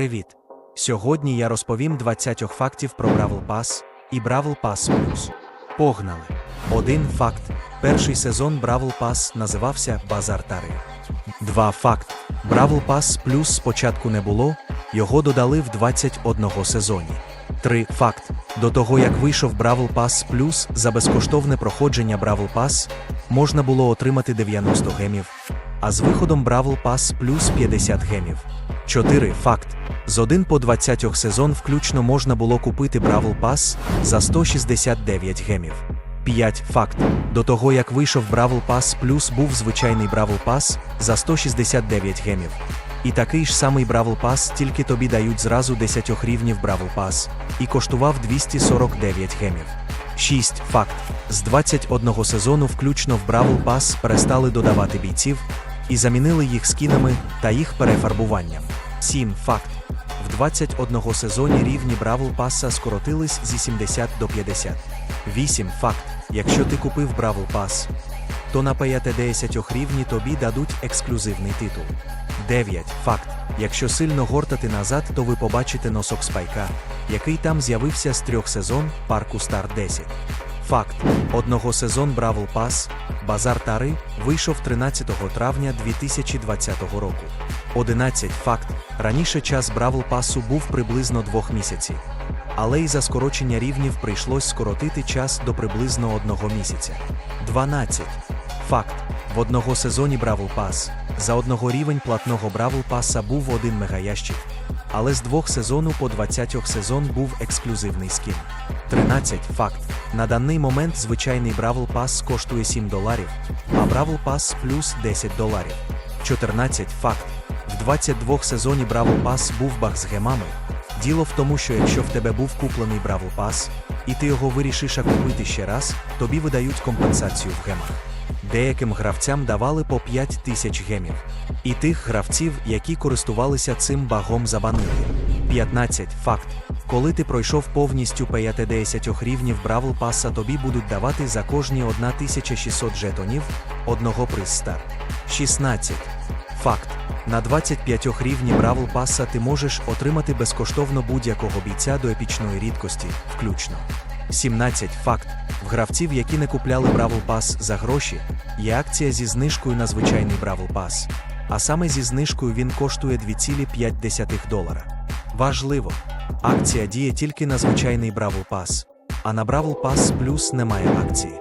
Привіт! Сьогодні я розповім 20 фактів про Бравл Pass і Бравл Pass Plus. Погнали! Один факт. Перший сезон Бравл Pass називався Базар Тари. Два факт. Бравл Pass Plus спочатку не було, його додали в 21 сезоні. Три факт. До того як вийшов Бравл Pass Plus за безкоштовне проходження Бравл Pass можна було отримати 90 гемів, а з виходом Бравл Pass Plus 50 гемів. 4. Факт. З 1 по 20 сезон включно можна було купити Бравл Pass за 169 гемів. 5. Факт. До того як вийшов Бравл Pass Plus був звичайний Бравл Pass за 169 гемів. І такий ж самий Бравл Pass, тільки тобі дають зразу 10 рівнів Бравл Pass, і коштував 249 гемів. 6. Факт. З 21 сезону включно в Бравл Pass перестали додавати бійців і замінили їх скінами та їх перефарбуванням. 7. Факт. В 21 сезоні рівні Бравл Паса скоротились зі 70 до 50. 8. Факт. Якщо ти купив Бравл Пас, то на 50 рівні тобі дадуть ексклюзивний титул. 9. Факт. Якщо сильно гортати назад, то ви побачите носок спайка, який там з'явився з трьох сезон парку Стар 10. Факт. Одного сезон Бравл Пас, Базар Тари, вийшов 13 травня 2020 року. 11. Факт. Раніше час Бравл Пасу був приблизно двох місяців. Але й за скорочення рівнів прийшлось скоротити час до приблизно одного місяця. 12. Факт. В одного сезоні Бравл Пас за одного рівень платного Бравл Паса був один мегаящик, але з двох сезону по 20 сезон був ексклюзивний скін. 13. Факт. На даний момент звичайний Бравл Пас коштує 7 доларів, а Бравл Пас плюс 10 доларів. 14. Факт. В 22 сезоні Бравл Пас був баг з гемами. Діло в тому, що якщо в тебе був куплений Бравл Пас, і ти його вирішиш купити ще раз, тобі видають компенсацію в гемах. Деяким гравцям давали по 5 тисяч гемів. І тих гравців, які користувалися цим багом забанили. 15. Факт. Коли ти пройшов повністю 50 рівнів Бравл Паса, тобі будуть давати за кожні 1600 жетонів одного приз стар. 16. Факт. На 25 рівні Бравл Паса ти можеш отримати безкоштовно будь-якого бійця до епічної рідкості, включно. 17. Факт. В гравців, які не купляли Бравл Пас за гроші, є акція зі знижкою на звичайний Бравл Пас. А саме зі знижкою він коштує 2,5 долара. Важливо, акція діє тільки на звичайний Бравл Пас, а на Бравл Пас Плюс немає акції.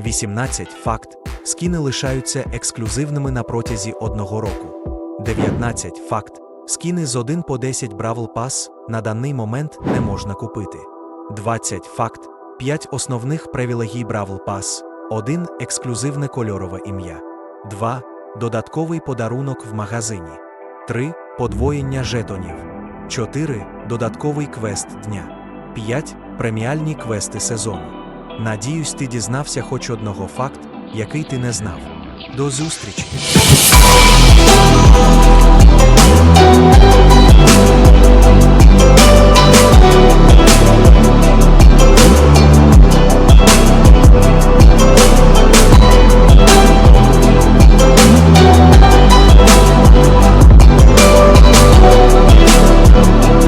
18. Факт. Скіни лишаються ексклюзивними на протязі одного року. 19. Факт. Скіни з 1 по 10 Бравл Пас на даний момент не можна купити. 20. Факт. 5 основних привілегій Бравл Пас. 1. Ексклюзивне кольорове ім'я. 2. Додатковий подарунок в магазині. 3. Подвоєння жетонів. 4. Додатковий квест дня. 5. Преміальні квести сезону. Надіюсь, ти дізнався хоч одного факт, який ти не знав. До зустрічі!